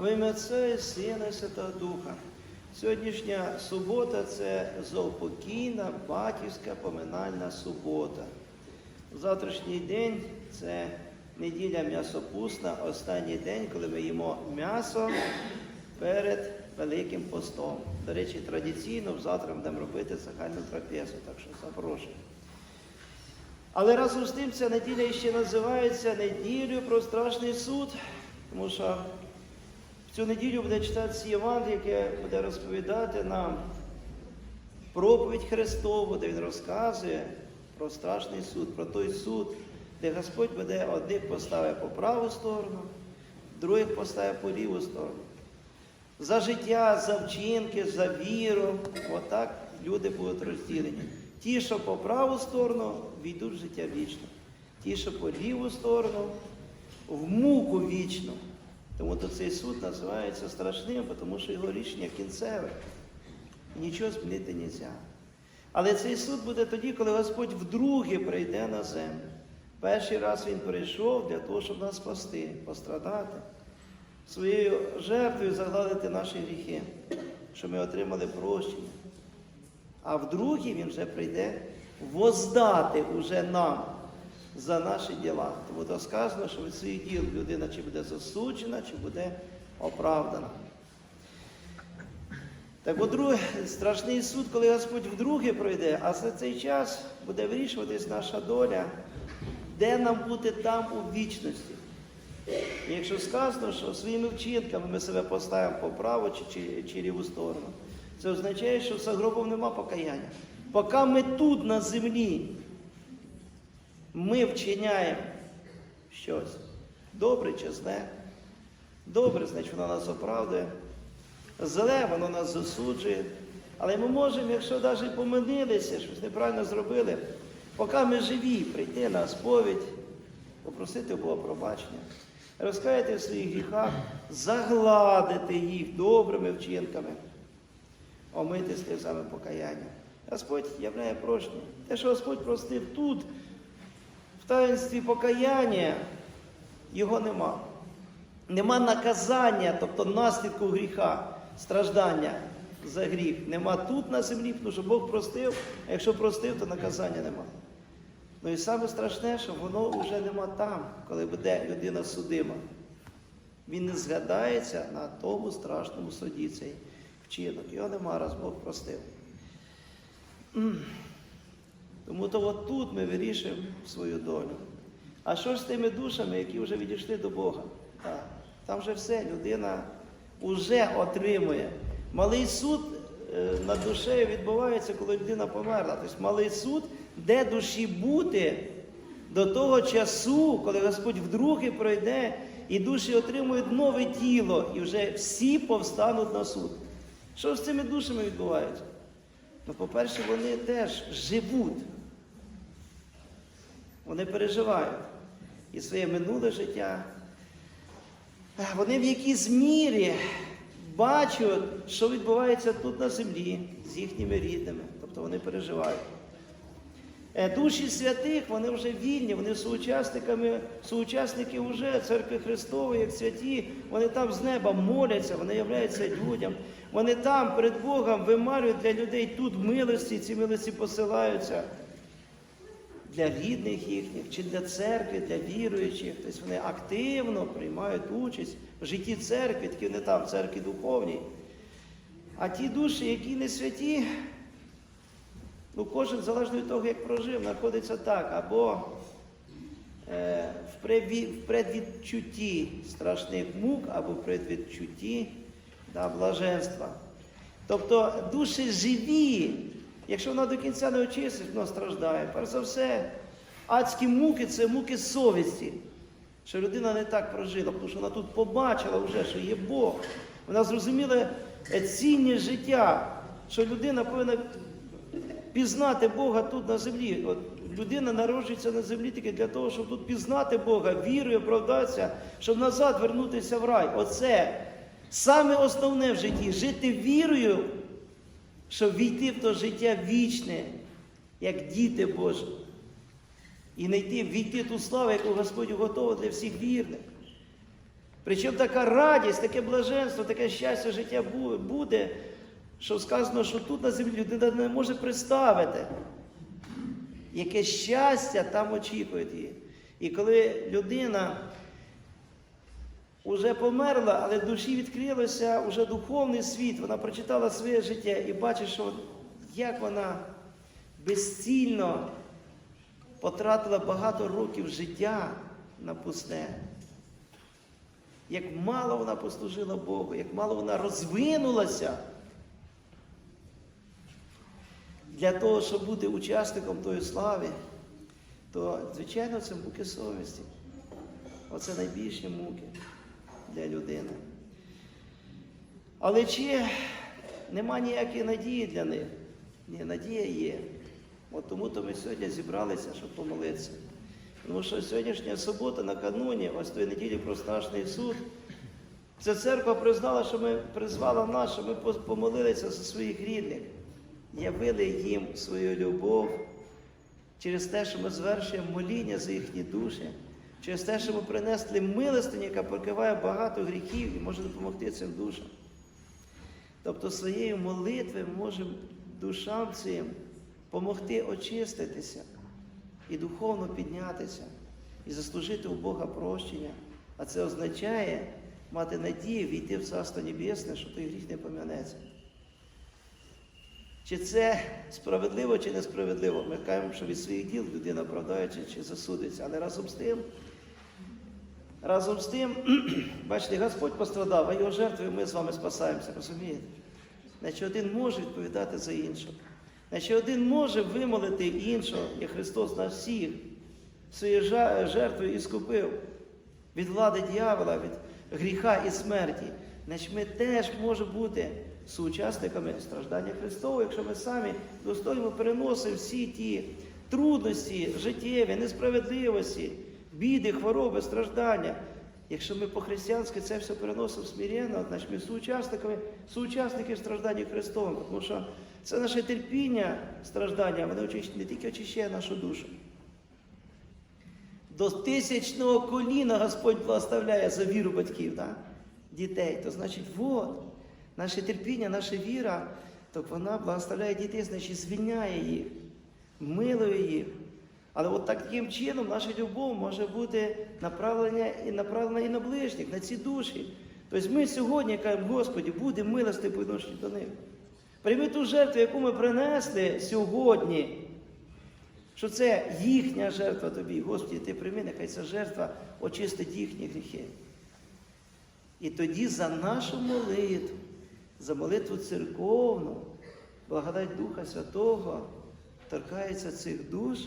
В ім'я Отця і Сина і Святого Духа. Сьогоднішня субота це зовпокійна батьківська поминальна субота. Завтрашній день це неділя м'ясопусна, останній день, коли ми їмо м'ясо перед Великим постом. До речі, традиційно завтра будемо робити загальну трапезу, так що запрошую. Але разом з тим ця неділя ще називається неділею про страшний суд, тому що цю неділю буде читатися Євангеліє, яке буде розповідати нам проповідь Христову, де Він розказує про страшний суд, про той суд, де Господь буде одних поставить по праву сторону, других поставить по ліву сторону. За життя, за вчинки, за віру. Отак люди будуть розділені. Ті, що по праву сторону, війдуть в життя вічне. Ті, що по ліву сторону, в муку вічну. Тому то цей суд називається страшним, тому що його рішення кінцеве. Нічого змінити не можна. Але цей суд буде тоді, коли Господь вдруге прийде на землю. Перший раз Він прийшов для того, щоб нас спасти, пострадати, своєю жертвою загладити наші гріхи, щоб ми отримали прощення. А вдруге Він вже прийде воздати уже нам за наші діла. Тому то сказано, що від своїх діл людина чи буде засуджена, чи буде оправдана. Так от друге, страшний суд, коли Господь вдруге пройде, а за цей час буде вирішуватись наша доля, де нам бути там у вічності. І якщо сказано, що своїми вчинками ми себе поставимо по праву чи, чи, чи ліву сторону, це означає, що за гробом нема покаяння. Поки ми тут на землі, ми вчиняємо щось добре чи зле. Добре, значить воно нас оправдує. Зле, воно нас засуджує. Але ми можемо, якщо навіть помилилися, щось неправильно зробили, поки ми живі, прийти на сповідь, попросити Бога пробачення, розкаяти в своїх гріхах, загладити їх добрими вчинками, омити сльозами покаяння. Господь являє прощення. Те, що Господь простив тут, таїнстві покаяння, його нема. Нема наказання, тобто наслідку гріха, страждання за гріх. Нема тут на землі, тому що Бог простив, а якщо простив, то наказання нема. Ну і саме страшне, що воно вже нема там, коли буде людина судима. Він не згадається на тому страшному суді цей вчинок. Його нема, раз Бог простив. Тому то от тут ми вирішуємо свою долю. А що ж з тими душами, які вже відійшли до Бога? Так, Там вже все, людина вже отримує. Малий суд е, над душею відбувається, коли людина померла. Тобто малий суд, де душі бути до того часу, коли Господь вдруге пройде, і душі отримують нове тіло, і вже всі повстануть на суд. Що ж з цими душами відбувається? Ну, по-перше, вони теж живуть. Вони переживають і своє минуле життя. Вони в якійсь мірі бачать, що відбувається тут на землі з їхніми рідними. Тобто вони переживають. Е, Душі святих, вони вже вільні, вони соучасниками, соучасники вже церкви Христової, як святі, вони там з неба моляться, вони являються людям. Вони там перед Богом вимарюють для людей тут милості, ці милості посилаються для рідних їхніх, чи для церкви, для віруючих. Тобто вони активно приймають участь в житті церкви, тільки не там, в церкві духовній. А ті душі, які не святі, ну кожен залежно від того, як прожив, знаходиться так, або е, в, предвідчутті страшних мук, або в предвідчутті да, блаженства. Тобто душі живі, якщо вона до кінця не очистить, вона страждає. Перш за все, адські муки це муки совісті. Що людина не так прожила, тому що вона тут побачила вже, що є Бог. Вона зрозуміла е, цінність життя, що людина повинна пізнати Бога тут на землі. От людина народжується на землі тільки для того, щоб тут пізнати Бога, вірою, оправдатися, щоб назад вернутися в рай. Оце саме основне в житті жити вірою, щоб війти в то життя вічне, як діти Божі. І знайти, війти ту славу, яку Господь готовий для всіх вірних. Причому така радість, таке блаженство, таке щастя життя буде, що сказано, що тут на землі людина не може представити. Яке щастя там очікує її. І коли людина вже померла, але душі відкрилося вже духовний світ, вона прочитала своє життя і бачить, що як вона безцільно потратила багато років життя на пусте. Як мало вона послужила Богу, як мало вона розвинулася для того, щоб бути учасником тої слави, то, звичайно, це муки совісті. Оце найбільші муки для людини. Але чи нема ніякої надії для них? Ні, надія є. От тому то ми сьогодні зібралися, щоб помолитися. Тому що сьогоднішня субота накануні, ось тої неділі про страшний суд, ця церква признала, що ми призвала нас, що ми помолилися за своїх рідних, явили їм свою любов через те, що ми звершуємо моління за їхні душі, через те, що ми принесли милостиню, яка покриває багато гріхів і може допомогти цим душам. Тобто своєю молитвою ми можемо душам цим допомогти очиститися і духовно піднятися, і заслужити у Бога прощення. А це означає мати надію війти в Царство Небесне, що той гріх не пом'янеться. Чи це справедливо, чи несправедливо? Ми кажемо, що від своїх діл людина оправдається чи засудиться. Але разом з тим, разом з тим, бачите, Господь пострадав, а його жертвою ми з вами спасаємося, розумієте? Значить, один може відповідати за іншого. Значить, один може вимолити іншого, як Христос нас всіх своєю жертвою і скупив від влади дьявола, від гріха і смерті. Значить, ми теж можемо бути соучасниками страждання Христового, якщо ми самі достойно переносимо всі ті трудності, життєві, несправедливості, біди, хвороби, страждання. Якщо ми по-християнськи це все переносимо смиренно, значить ми соучасниками, соучасники страждання Христовим, тому що це наше терпіння, страждання, воно не тільки очищає нашу душу. До тисячного коліна Господь благословляє за віру батьків, да? дітей. То значить, от, наше терпіння, наша віра, то вона благословляє дітей, значить звільняє їх, милує їх. Але от таким чином наша любов може бути направлена і направлена і на ближніх, на ці душі. Тобто ми сьогодні кажемо, Господі, буде милости по відношенню до них. Прийми ту жертву, яку ми принесли сьогодні, що це їхня жертва тобі. Господи, ти прийми, нехай ця жертва очистить їхні гріхи. І тоді за нашу молитву, за молитву церковну, благодать Духа Святого торкається цих душ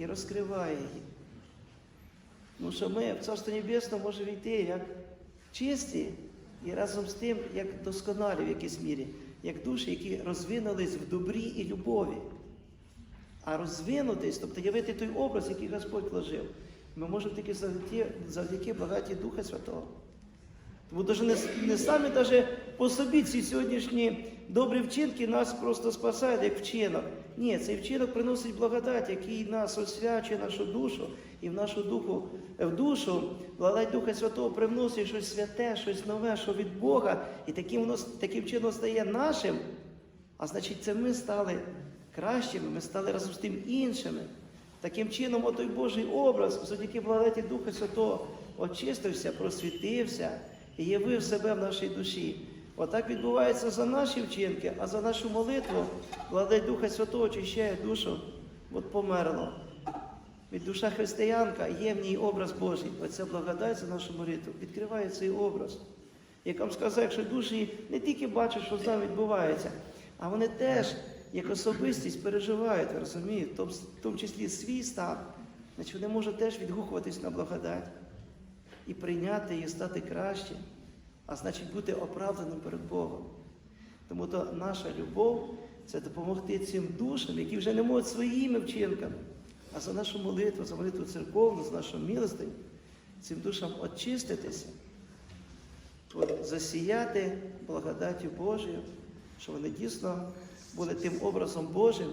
і розкриває їх. Ну що ми в Царство Небесне можемо йти як чисті і разом з тим, як досконалі в якійсь мірі, як душі, які розвинулись в добрі і любові. А розвинутись, тобто явити той образ, який Господь вложив, ми можемо тільки завдяки, завдяки благодаті Духа Святого. Тому даже не, не самі даже по собі ці сьогоднішні добрі вчинки нас просто спасають як вчинок. Ні, цей вчинок приносить благодать, який нас освячує нашу душу, і в нашу духу, в душу благодать Духа Святого привносить щось святе, щось нове, що від Бога, і таким, воно, таким чином стає нашим. А значить, це ми стали кращими, ми стали разом з тим іншими. Таким чином, отой Божий образ, завдяки благодаті Духа Святого, очистився, просвітився і явив себе в нашій душі. Отак відбувається за наші вчинки, а за нашу молитву благодать Духа Святого очищає душу, от померло. Від душа християнка є в ній образ Божий. Оця благодать за нашу молитву відкриває цей образ. Як вам сказав, якщо душі не тільки бачать, що нами відбувається, а вони теж, як особистість, переживають, розуміють, в тому- числі свій стан, значить вони можуть теж відгукуватись на благодать і прийняти її, стати краще, а значить бути оправданим перед Богом. Тому то наша любов це допомогти цим душам, які вже не можуть своїми вчинками, а за нашу молитву, за молитву церковну, за нашу милостиню, цим душам очиститися, засіяти благодаттю Божою, щоб вони дійсно були тим образом Божим,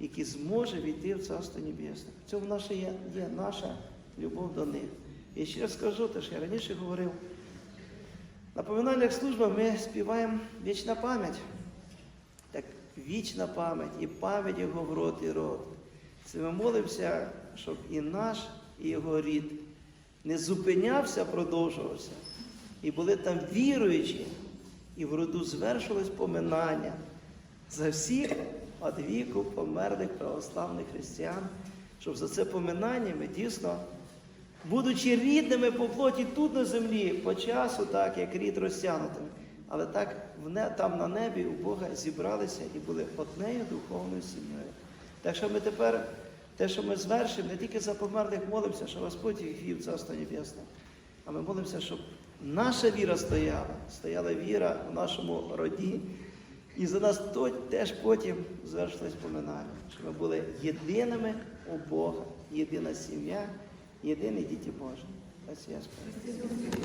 який зможе війти в Царство Небесне. В цьому наша є, є наша любов до них. І ще раз скажу те, що я раніше говорив, На поминальних службах ми співаємо вічна пам'ять. Так вічна пам'ять і пам'ять його в рот і рот. Це ми молимося, щоб і наш, і його рід не зупинявся, продовжувався. І були там віруючі, і в роду звершилось поминання за всіх від віку померлих православних християн, щоб за це поминання ми дійсно, будучи рідними по плоті тут на землі, по часу, так як рід розтягнутим, але так там на небі у Бога зібралися і були однею духовною сім'єю. Так що ми тепер, те, що ми звершимо, не тільки за померлих молимося, що Господь їх вів Царство Небесне, а ми молимося, щоб наша віра стояла, стояла віра в нашому роді. І за нас теж потім звершилось поминання, що ми були єдиними у Бога, єдина сім'я, єдині діти Божий. Ось я сподіваюся.